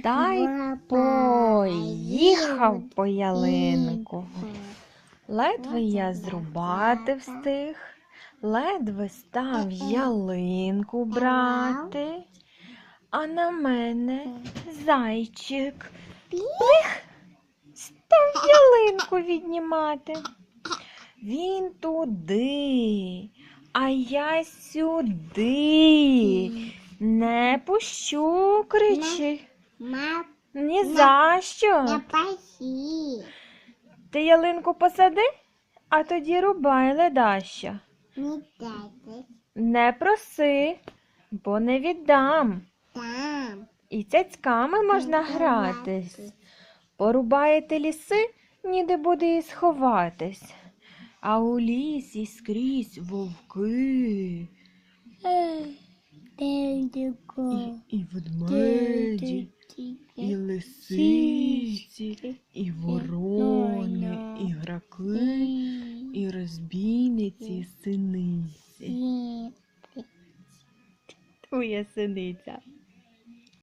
Та й поїхав по ялинку. Ледве я зрубати встиг, ледве став ялинку брати, а на мене зайчик плих став ялинку віднімати. Він туди, а я сюди. Не пущу, кричи. Ма, Ні за що. я похи. Ти ялинку посади, а тоді рубай ледащо. Не дайте. Не проси, бо не віддам. Там. І цяцьками можна гратись. Порубаєте ліси, ніде буде і сховатись. А у лісі скрізь вовки і, і ведмеді, і лисиці, і ворони, і гракли, і розбійниці, і синиці. Твоя синиця.